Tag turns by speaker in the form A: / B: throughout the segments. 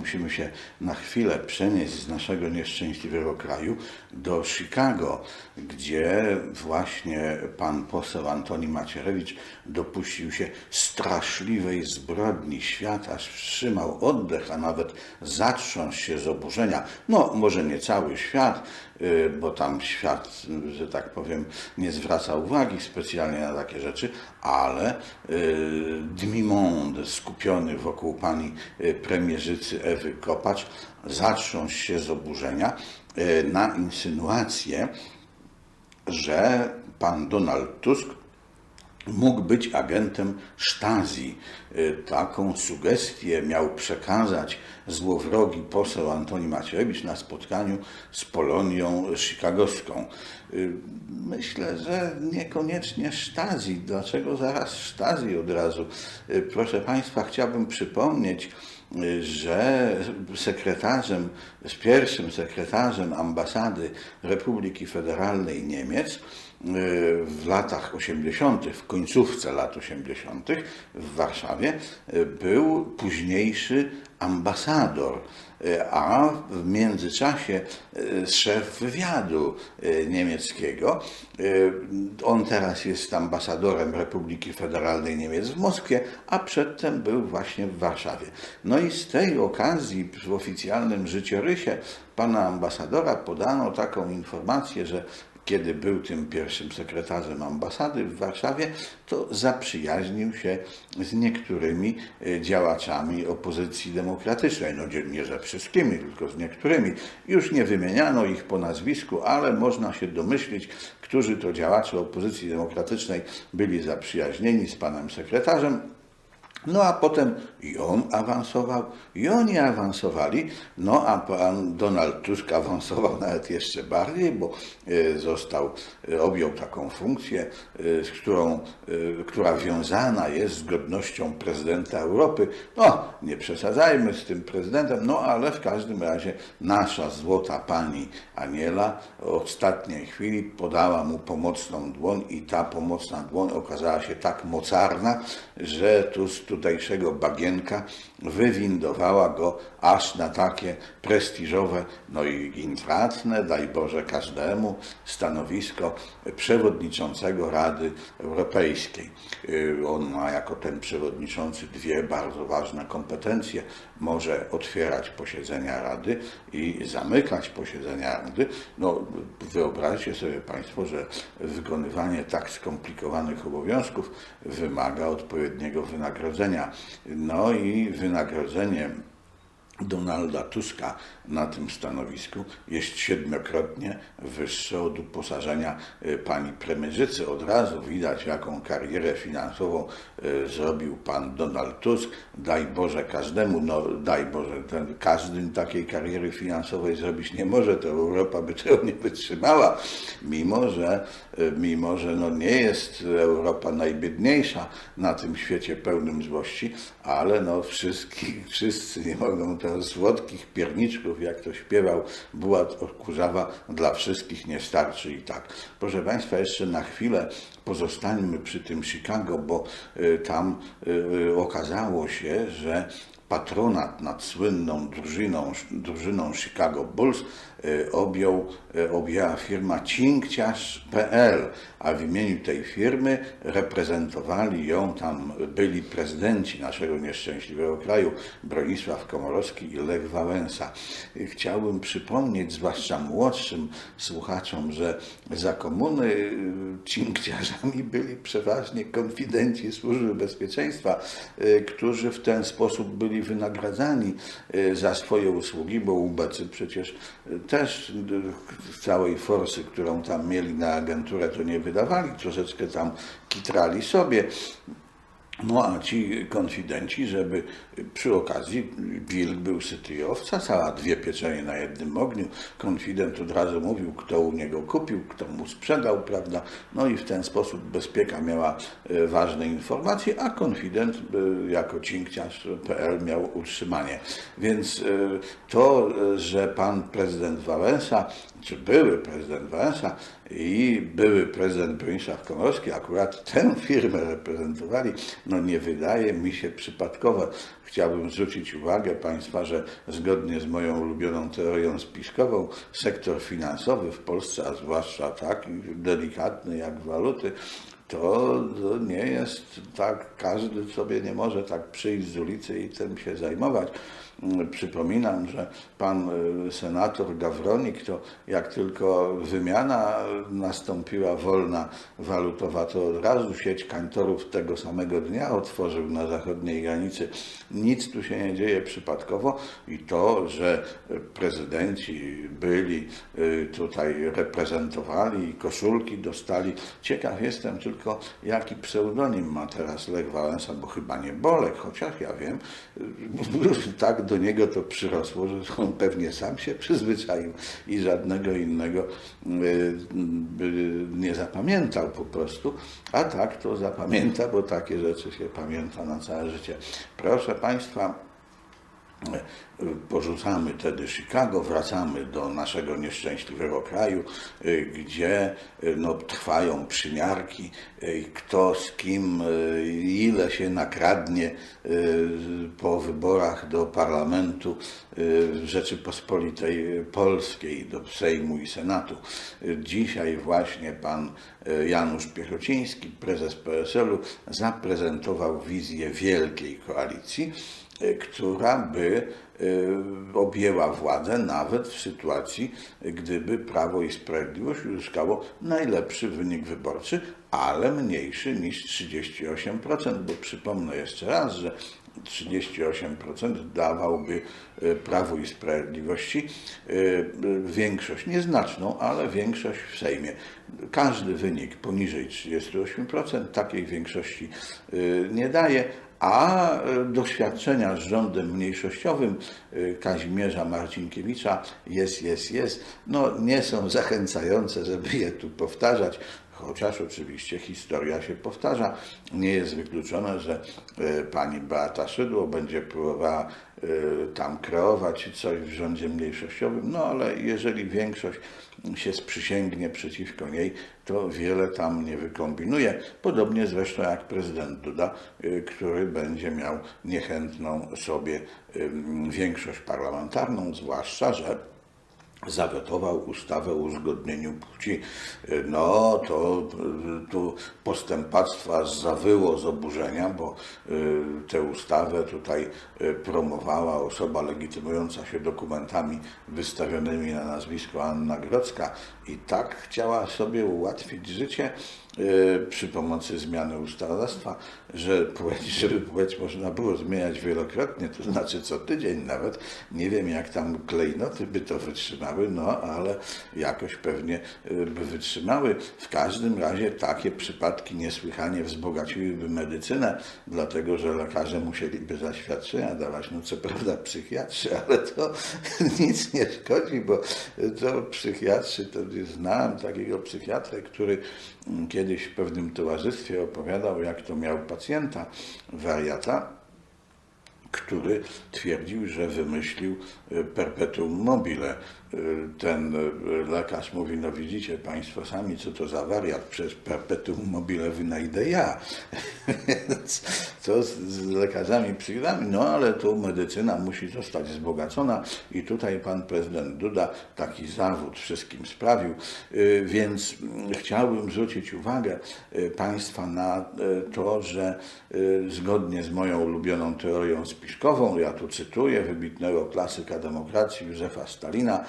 A: musimy się na chwilę przenieść z naszego nieszczęśliwego kraju do Chicago, gdzie właśnie pan poseł Antoni Macierewicz dopuścił się straszliwej zbrodni. Świat aż wstrzymał oddech, a nawet zatrząsł się z oburzenia. No, może nie cały świat, y, bo tam świat, że tak powiem, nie zwraca uwagi specjalnie na takie rzeczy, ale y, demi-monde skupiony wokół pani y, premierzycy Ewy Kopacz zatrząsł się z oburzenia y, na insynuację, że pan Donald Tusk mógł być agentem Stasi. Y, Taką sugestię miał przekazać złowrogi poseł Antoni Macierewicz na spotkaniu z Polonią chicagowską. Y, Myślę, że niekoniecznie Stasi. Dlaczego zaraz Stasi od razu? Proszę Państwa, chciałbym przypomnieć, że sekretarzem, z pierwszym sekretarzem ambasady Republiki Federalnej Niemiec w latach 80., w końcówce lat 80. w Warszawie y, był późniejszy ambasador, y, a w międzyczasie y, szef wywiadu y, niemieckiego. On teraz jest ambasadorem Republiki Federalnej Niemiec w Moskwie, a przedtem był właśnie w Warszawie. No i z tej okazji w oficjalnym życiorysie pana ambasadora podano taką informację, że kiedy był tym pierwszym sekretarzem ambasady w Warszawie, to zaprzyjaźnił się z niektórymi e, działaczami opozycji demokratycznej. No nie- ze wszystkimi, tylko z niektórymi. Już nie wymieniano ich po nazwisku, ale można się domyślić, którzy to działacze opozycji demokratycznej byli zaprzyjaźnieni z panem sekretarzem. No a potem i on awansował, i oni awansowali, no a pan Donald Tusk awansował nawet jeszcze bardziej, bo e, został, e, objął taką funkcję, e, z którą, która wiązana jest z godnością prezydenta Europy. No, nie przesadzajmy z tym prezydentem, no ale w każdym razie nasza złota pani Aniela w ostatniej chwili podała mu pomocną dłoń i ta pomocna dłoń okazała się tak mocarna, że tu z tutejszego bagienka wywindowała go aż na takie prestiżowe, no i intratne, daj Boże każdemu, stanowisko przewodniczącego Rady Europejskiej. Y, On ma jako ten przewodniczący dwie bardzo ważne kompetencje. Może otwierać posiedzenia Rady i zamykać posiedzenia Rady. No, wyobraźcie sobie Państwo, że wykonywanie tak skomplikowanych obowiązków wymaga odpowiedniego wynagrodzenia. No i wynagrodzenie Donalda Tuska na tym stanowisku jest siedmiokrotnie wyższe od uposażenia y, pani premierzycy. Od razu widać, jaką karierę finansową y, zrobił pan Donald Tusk. Daj Boże każdemu, no daj Boże, ten, każdy takiej kariery finansowej zrobić nie może, to Europa by tego nie wytrzymała, mimo że, y, mimo, że no nie jest Europa najbiedniejsza na tym świecie pełnym złości, ale no wszystkich, wszyscy nie mogą teraz słodkich pierniczków, jak to śpiewał Bułat Kurzawa, dla wszystkich nie starczy i tak. Proszę Państwa, jeszcze na chwilę pozostańmy przy tym Chicago, bo y, tam y, okazało się, że patronat nad słynną drużyną, drużyną Chicago Bulls objął, y, objęła firma cinkciarz.pl, a w imieniu tej firmy reprezentowali ją tam byli prezydenci naszego nieszczęśliwego kraju, Bronisław Komorowski i Lech Wałęsa. Y, Chciałbym przypomnieć, zwłaszcza młodszym słuchaczom, że za komuny y, cinkciarzami byli przeważnie konfidenci Służby Bezpieczeństwa, y, którzy w ten sposób byli wynagradzani y, za swoje usługi, bo ubecy przecież y, też całej forsy, którą tam mieli na agenturę, to nie wydawali, troszeczkę tam kitrali sobie. No a ci konfidenci, żeby przy okazji wilk był syty i owca, cała dwie pieczenie na jednym ogniu. Konfident od razu mówił, kto u niego kupił, kto mu sprzedał, prawda? No i w ten sposób bezpieka miała e, ważne informacje, a konfident e, jako cinkciarz.pl miał utrzymanie. Więc e, to, że pan prezydent Wałęsa, czy były prezydent Wałęsa i były prezydent Bronisław Komorowski akurat tę firmę reprezentowali no nie wydaje mi się przypadkowe. Chciałbym zwrócić uwagę Państwa, że zgodnie z moją ulubioną teorią spiskową, sektor finansowy w Polsce, a zwłaszcza taki delikatny jak waluty, to, to nie jest tak, każdy sobie nie może tak przyjść z ulicy i tym się zajmować. Przypominam, że pan y, senator Gawronik, to jak tylko wymiana nastąpiła wolna walutowa, to od razu sieć kantorów tego samego dnia otworzył na zachodniej granicy. Nic tu się nie dzieje przypadkowo i to, że prezydenci byli y, tutaj reprezentowali i koszulki dostali. Ciekaw jestem tylko, jaki pseudonim ma teraz Lech Wałęsa, bo chyba nie Bolek, chociaż ja wiem, y, tak do niego to przyrosło, że on pewnie sam się przyzwyczaił i żadnego innego y, y, nie zapamiętał po prostu, a tak to zapamięta, bo takie rzeczy się pamięta na całe życie. Proszę Państwa, porzucamy wtedy Chicago, wracamy do naszego nieszczęśliwego kraju, y, gdzie y, no, trwają przymiarki, y, kto z kim, ile się nakradnie po wyborach do parlamentu Rzeczypospolitej Polskiej, do Sejmu i Senatu. Dzisiaj właśnie pan Janusz Piechociński, prezes PSL-u, zaprezentował wizję wielkiej koalicji, która by objęła władzę nawet w sytuacji, gdyby Prawo i Sprawiedliwość uzyskało najlepszy wynik wyborczy, ale mniejszy niż 38%, bo przypomnę jeszcze raz, że 38% dawałby y, Prawu i Sprawiedliwości y, większość, nieznaczną, ale większość w Sejmie. Każdy wynik poniżej 38% takiej większości nie daje, a y, doświadczenia z rządem mniejszościowym y, Kazimierza Marcinkiewicza jest, jest, jest, no nie są zachęcające, żeby je tu powtarzać. Chociaż oczywiście historia się powtarza. Nie jest wykluczone, że y, pani Beata Szydło będzie próbowała tam kreować coś w rządzie mniejszościowym, no ale jeżeli większość się sprzysięgnie przeciwko niej, to wiele tam nie wykombinuje. Podobnie zresztą jak prezydent Duda, y, który będzie miał niechętną sobie większość parlamentarną, zwłaszcza, że zawetował ustawę o uzgodnieniu płci. No to tu postępactwa zawyło z oburzenia, bo y, tę ustawę tutaj y, promowała osoba legitymująca się dokumentami wystawionymi na nazwisko Anna Grodzka i tak chciała sobie ułatwić życie przy pomocy zmiany ustawodawstwa, że płeć, żeby płeć można było zmieniać wielokrotnie, to znaczy co tydzień nawet. Nie wiem jak tam klejnoty by to wytrzymały, no ale jakoś pewnie y, by wytrzymały. W każdym razie takie przypadki niesłychanie wzbogaciłyby medycynę, dlatego że lekarze musieliby zaświadczenia dawać, no co prawda psychiatrzy, ale to nic nie szkodzi, bo to psychiatrzy, to znałem takiego psychiatrę, który mm, kiedyś w pewnym towarzystwie opowiadał, jak to miał pacjenta, wariata, który twierdził, że wymyślił y, perpetuum mobile. Y, Ten y, lekarz mówi, no widzicie Państwo sami, co to za wariat, przecież perpetuum mobile wynajdę ja. To z, lekarzami psychiatrami, no ale tu medycyna musi zostać wzbogacona i tutaj pan prezydent Duda taki zawód wszystkim sprawił, Y, więc chciałbym zwrócić uwagę y, Państwa na y, to, że zgodnie z moją ulubioną teorią spiskową, ja tu cytuję wybitnego klasyka demokracji Józefa Stalina,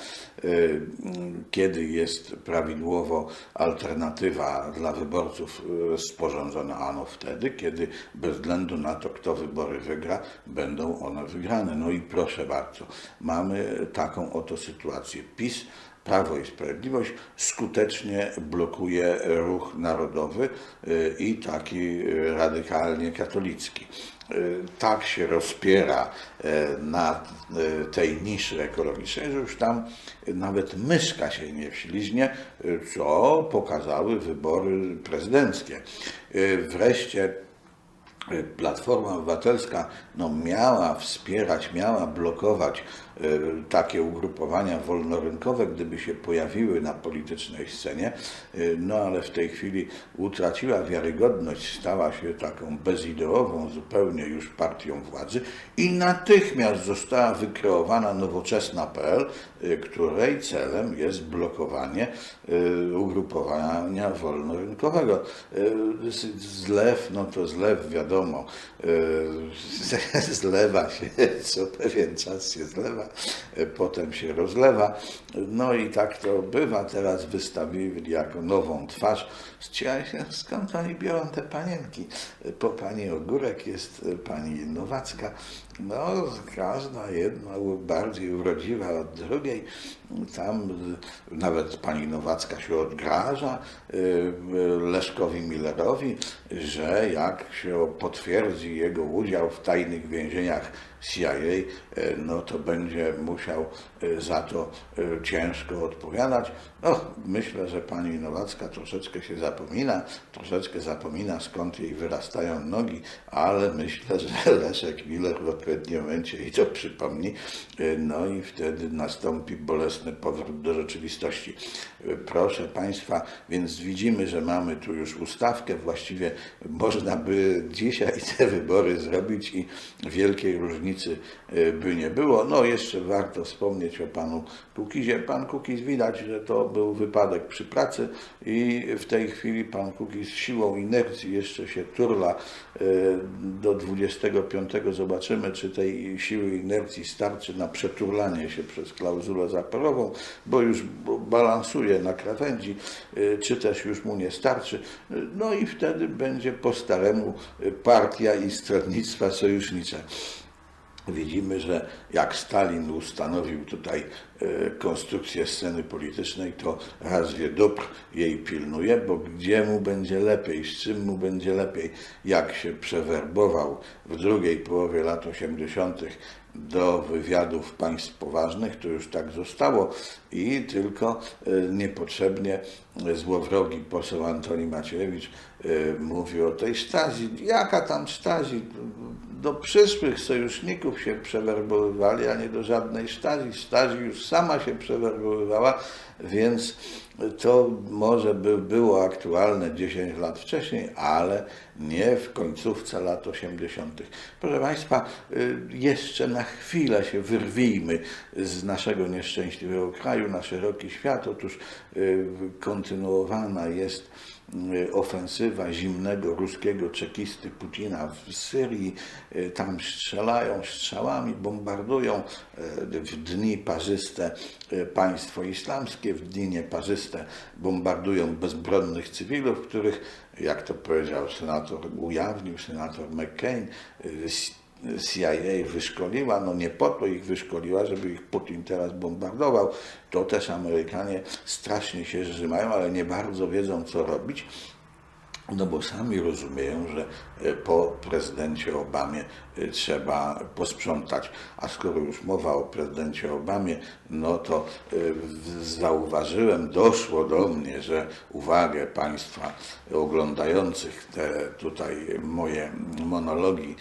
A: kiedy jest prawidłowo alternatywa dla wyborców sporządzona, ano wtedy, kiedy bez względu na to, kto wybory wygra, będą one wygrane. No i proszę bardzo, mamy taką oto sytuację. PiS Prawo i Sprawiedliwość skutecznie blokuje ruch narodowy y, i taki y, radykalnie katolicki. Y, Tak się rozpiera na tej niszy ekologicznej, że już tam nawet myszka się nie wśliźnie, y, co pokazały wybory prezydenckie. Wreszcie Platforma Obywatelska no, miała wspierać, miała blokować e, takie ugrupowania wolnorynkowe, gdyby się pojawiły na politycznej scenie, e, no ale w tej chwili utraciła wiarygodność, stała się taką bezideową zupełnie już partią władzy i natychmiast została wykreowana nowoczesna.pl, e, której celem jest blokowanie e, ugrupowania wolnorynkowego. Z- Zlew, no to zlew wiadomo, zlewa się, co pewien czas się zlewa, potem się rozlewa. No i tak to bywa. Teraz wystawili jako nową twarz. Skąd oni biorą te panienki. Po pani Ogórek jest pani Nowacka. No, każda jedna bardziej urodziwa od drugiej. Tam y, nawet pani Nowacka się odgraża Leszkowi Millerowi, że jak się potwierdzi jego udział w tajnych więzieniach CIA, y, no to będzie musiał y, za to y, ciężko odpowiadać. No, myślę, że pani Nowacka troszeczkę się zapomina, troszeczkę zapomina skąd jej wyrastają nogi, ale myślę, że Leszek Miller w odpowiednim momencie jej to przypomni, y, no i wtedy nastąpi bolesny powrót do rzeczywistości. Y, Proszę Państwa, więc widzimy, że mamy tu już ustawkę, właściwie można by dzisiaj te wybory zrobić i wielkiej różnicy y, by nie było. No jeszcze warto wspomnieć o panu Kukizie. Pan Kukiz widać, że to był wypadek przy pracy i w tej chwili pan Kukiz siłą inercji jeszcze się turla y, do 25. Zobaczymy, czy tej siły inercji starczy na przeturlanie się przez klauzulę zaporową, bo już balansuje na krawędzi, y, czy też już mu nie starczy. No i wtedy będzie po staremu partia i stronnictwa sojusznicze. Widzimy, że jak Stalin ustanowił tutaj e, konstrukcję sceny politycznej, to raz wie dóbr jej pilnuje, bo gdzie mu będzie lepiej, z czym mu będzie lepiej, jak się przewerbował w drugiej połowie lat 80. do wywiadów państw poważnych, to już tak zostało i tylko e, niepotrzebnie złowrogi poseł Antoni Macierewicz e, mówi o tej Stazji. Jaka tam Stazji? Do przyszłych sojuszników się przewerbowywali, a nie do żadnej Stazji. Stazji już sama się przewerbowywała, więc to może by było aktualne 10 lat wcześniej, ale nie w końcówce lat 80. Proszę Państwa, y, jeszcze na chwilę się wyrwijmy z naszego nieszczęśliwego kraju na szeroki świat. Otóż y, kontynuowana jest ofensywa zimnego ruskiego czekisty Putina w Syrii. Y, Tam strzelają strzałami, bombardują y, w dni parzyste y, państwo islamskie, w dni nieparzyste bombardują bezbronnych cywilów, których, jak to powiedział senator, ujawnił senator McCain, y, CIA wyszkoliła, no nie po to ich wyszkoliła, żeby ich Putin teraz bombardował. To też Amerykanie strasznie się zrzymają, ale nie bardzo wiedzą, co robić. No bo sami rozumieją, że e, po prezydencie Obamie e, trzeba posprzątać. A skoro już mowa o prezydencie Obamie, no to e, zauważyłem, doszło do mnie, że uwagę Państwa oglądających te tutaj moje monologi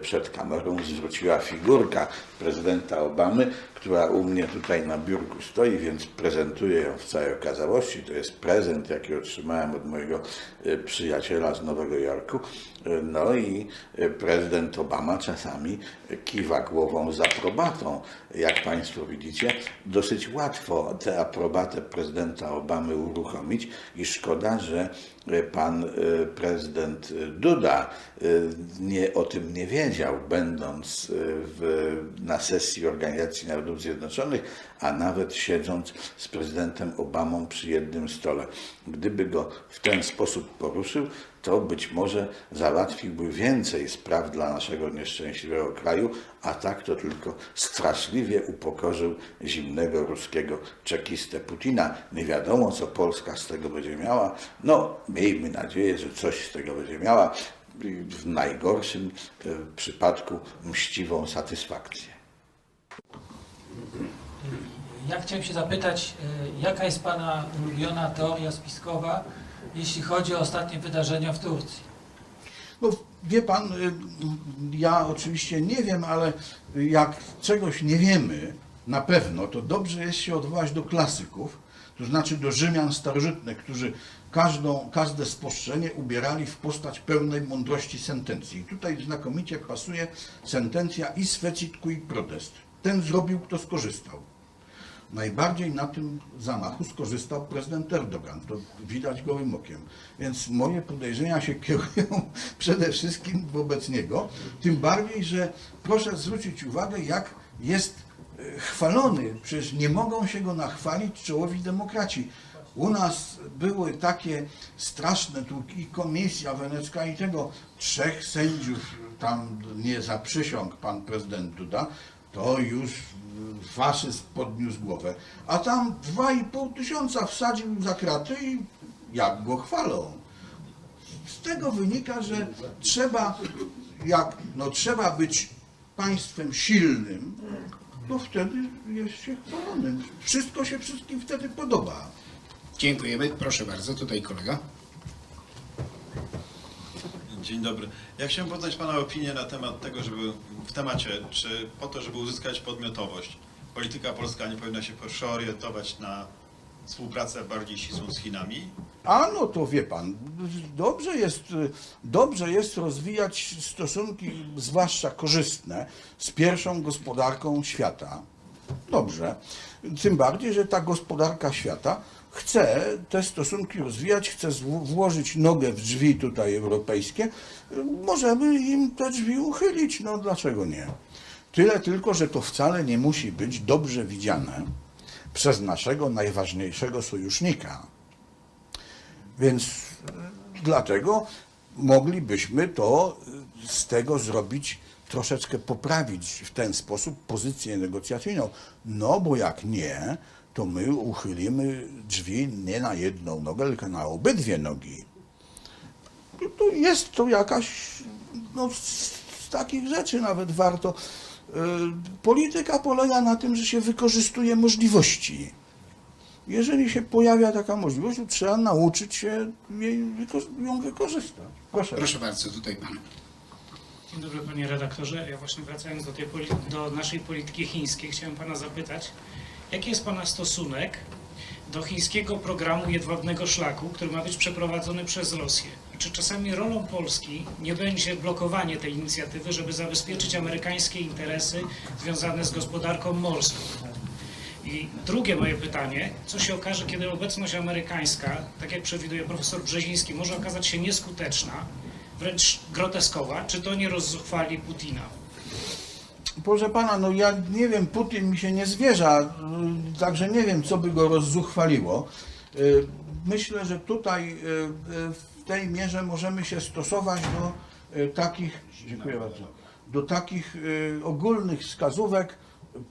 A: przed kamerą zwróciła figurka prezydenta Obamy, która u mnie tutaj na biurku stoi, więc prezentuję ją w całej okazałości. To jest prezent, jaki otrzymałem od mojego e, przyjaciela z Nowego Jorku. E, No i e, prezydent Obama czasami kiwa głową z aprobatą. Jak Państwo widzicie, dosyć łatwo tę aprobatę prezydenta Obamy uruchomić i szkoda, że pan prezydent Duda nie, o tym nie wiedział, będąc w, na sesji Organizacji Narodów Zjednoczonych, a nawet siedząc z prezydentem Obamą przy jednym stole. Gdyby go w ten sposób poruszył, to być może załatwiłby więcej spraw dla naszego nieszczęśliwego kraju, a tak to tylko straszliwie upokorzył zimnego ruskiego czekistę Putina. Nie wiadomo, co Polska z tego będzie miała. No, miejmy nadzieję, że coś z tego będzie miała. W najgorszym e, przypadku mściwą satysfakcję.
B: Ja chciałem się zapytać, y, jaka jest Pana ulubiona teoria spiskowa, jeśli chodzi o ostatnie wydarzenia w Turcji?
C: No,
D: wie pan, y, ja oczywiście nie wiem, ale jak czegoś nie wiemy na pewno, to dobrze jest się odwołać do klasyków, to znaczy do Rzymian starożytnych, którzy każdą, każde spostrzeżenie ubierali w postać pełnej mądrości sentencji. I tutaj znakomicie pasuje sentencja i fecit qui protest. Ten zrobił, kto skorzystał. Najbardziej na tym zamachu skorzystał prezydent Erdogan. To widać gołym okiem. Więc moje podejrzenia się kierują przede wszystkim wobec niego. Tym bardziej, że proszę zwrócić uwagę, jak jest e, chwalony. Przecież nie mogą się go nachwalić czołowi demokraci. U nas były takie straszne, tu i komisja wenecka i tego, trzech sędziów tam nie zaprzysiąg pan prezydent Duda, to już faszyzm podniósł głowę. A tam dwa i pół tysiąca wsadził za kraty i jak go chwalą. Z tego wynika, że trzeba, jak, no, trzeba być państwem silnym, to wtedy jest się chwalonym. Wszystko się wszystkim wtedy podoba.
C: Dziękujemy. Proszę bardzo, tutaj kolega.
E: Dzień dobry. Ja chciałem poznać Pana opinię na temat tego, żeby w temacie, czy po to, żeby uzyskać podmiotowość, polityka polska nie powinna się przeorientować na współpracę bardziej ścisłą z Chinami?
D: A no to wie pan, dobrze jest, dobrze jest rozwijać stosunki, zwłaszcza korzystne, z pierwszą gospodarką świata. Dobrze. Tym bardziej, że ta gospodarka świata chce te stosunki rozwijać, chce włożyć nogę w drzwi tutaj europejskie. Możemy im te drzwi uchylić, no dlaczego nie? Tyle tylko, że to wcale nie musi być dobrze widziane przez naszego najważniejszego sojusznika. Więc y, dlatego moglibyśmy to z tego zrobić, troszeczkę poprawić w ten sposób pozycję negocjacyjną. No bo jak nie, to my uchylimy drzwi nie na jedną nogę, tylko na obydwie nogi. To jest to jakaś, no z, takich rzeczy nawet warto. y, Polityka polega na tym, że się wykorzystuje możliwości. Jeżeli się pojawia taka możliwość, to trzeba nauczyć się ją wykorzystać. Proszę.
C: Proszę bardzo, tutaj pan.
B: Dzień dobry panie redaktorze. Ja właśnie wracając do, tej do naszej polityki chińskiej, chciałem pana zapytać, jaki jest pana stosunek do chińskiego programu jedwabnego szlaku, który ma być przeprowadzony przez Rosję? Czy czasami rolą Polski nie będzie blokowanie tej inicjatywy, żeby zabezpieczyć amerykańskie interesy związane z gospodarką morską? I drugie moje pytanie, co się okaże, kiedy obecność amerykańska, tak jak przewiduje profesor Brzeziński, może okazać się nieskuteczna, wręcz groteskowa, czy to nie rozzuchwali Putina?
D: Proszę pana, no ja nie wiem, Putin mi się nie zwierza, y, także nie wiem, co by go rozzuchwaliło. Y, Myślę, że tutaj y, w tej mierze możemy się stosować do takich, dziękuję bardzo, do takich ogólnych wskazówek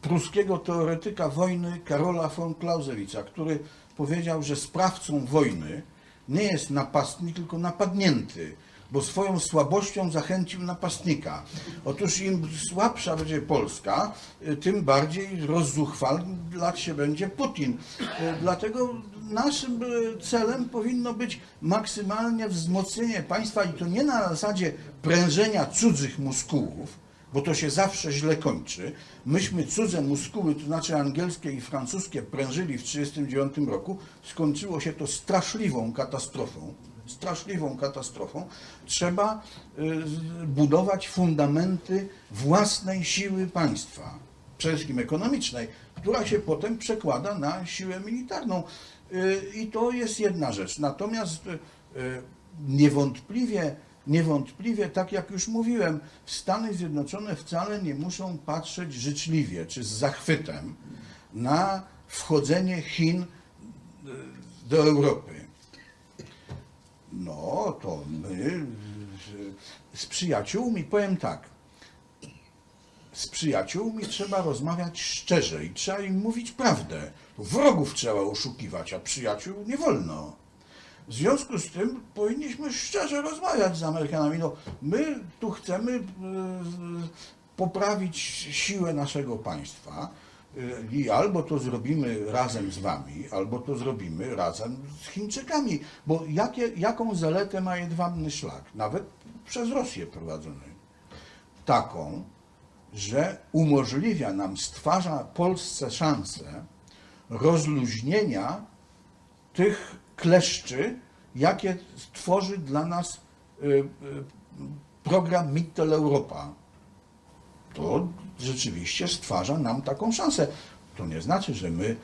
D: pruskiego teoretyka wojny Karola von Clausewitza, który powiedział, że sprawcą wojny nie jest napastnik, tylko napadnięty, bo swoją słabością zachęcił napastnika. Otóż im słabsza będzie Polska, y, tym bardziej rozzuchwalać się będzie Putin. Y, Dlatego naszym y, celem powinno być maksymalnie wzmocnienie państwa i to nie na zasadzie prężenia cudzych muskułów, bo to się zawsze źle kończy. Myśmy cudze muskuły, to znaczy angielskie i francuskie, prężyli w 1939 roku. Skończyło się to straszliwą katastrofą. Straszliwą katastrofą. Trzeba y, budować fundamenty własnej siły państwa, przede wszystkim ekonomicznej, która się potem przekłada na siłę militarną. Y, I to jest jedna rzecz. Natomiast y, niewątpliwie, niewątpliwie, tak jak już mówiłem, Stany Zjednoczone wcale nie muszą patrzeć życzliwie czy z zachwytem na wchodzenie Chin do Europy. No, to my z- z przyjaciółmi, powiem tak, z przyjaciółmi trzeba rozmawiać szczerze i trzeba im mówić prawdę. Wrogów trzeba oszukiwać, a przyjaciół nie wolno. W związku z tym powinniśmy szczerze rozmawiać z Amerykanami. No, my tu chcemy e, poprawić siłę naszego państwa i albo to zrobimy razem z wami, albo to zrobimy razem z Chińczykami. Bo jakie, jaką zaletę ma jedwabny szlak? Nawet przez Rosję prowadzonej. Taką, że umożliwia nam, stwarza Polsce szansę rozluźnienia tych kleszczy, jakie stworzy dla nas y, y, program Mitteleuropa. To rzeczywiście stwarza nam taką szansę. To nie znaczy, że my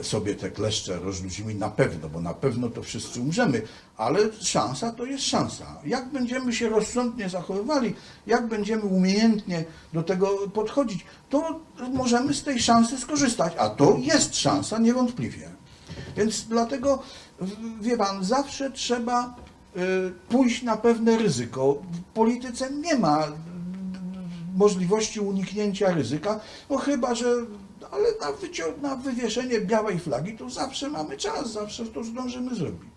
D: e, sobie te kleszcze rozluźnimy na pewno, bo na pewno to wszyscy umrzemy, ale szansa to jest szansa. Jak będziemy się rozsądnie zachowywali, jak będziemy umiejętnie do tego podchodzić, to możemy z tej szansy skorzystać, a to jest szansa niewątpliwie. Więc dlatego, wie pan, zawsze trzeba y, pójść na pewne ryzyko. W polityce nie ma możliwości uniknięcia ryzyka, no chyba, że ale na, wycią- na wywieszenie białej flagi to zawsze mamy czas, zawsze to zdążymy zrobić.